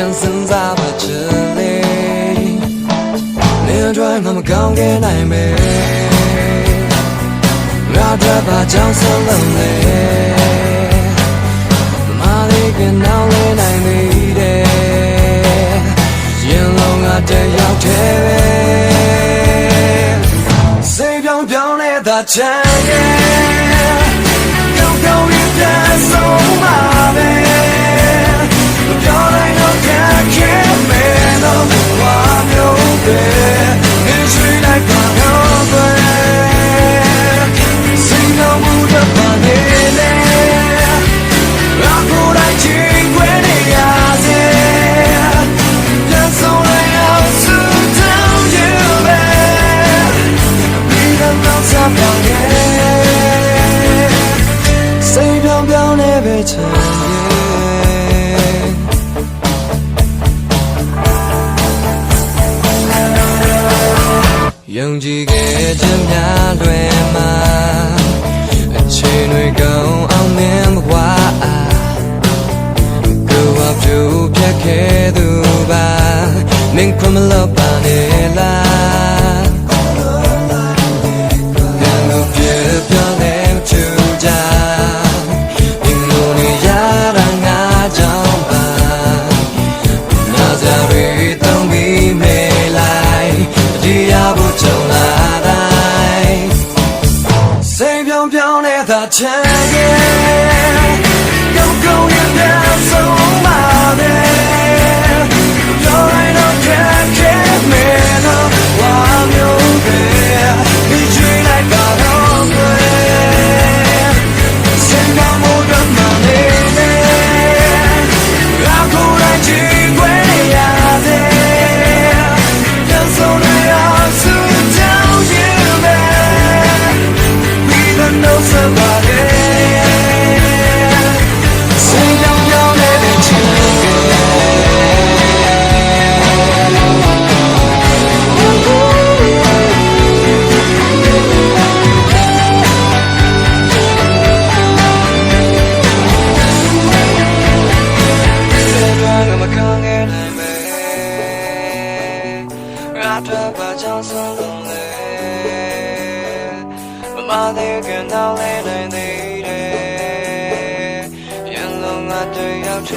ပြန်စဉ်းစားပါချင်လေနေတော့ငါမကောင်းခဲ့နိုင်ပဲငါတော့ပါကြောင်းဆုံးလုံးလေမာလေးကနောက်လဲနိုင်နေတယ်ရင်လုံးကတရောက်သေးပဲစိတ်ပြောင်းပြောင်းနဲ့သာချမ်းရဲ့ Don't go in that so my baby ယုံကြည်ခဲ့ခြင်းများလွယ်မှာ 다 차게 那这把枪送冷泪，妈妈的跟他累累累的，眼龙啊对要追。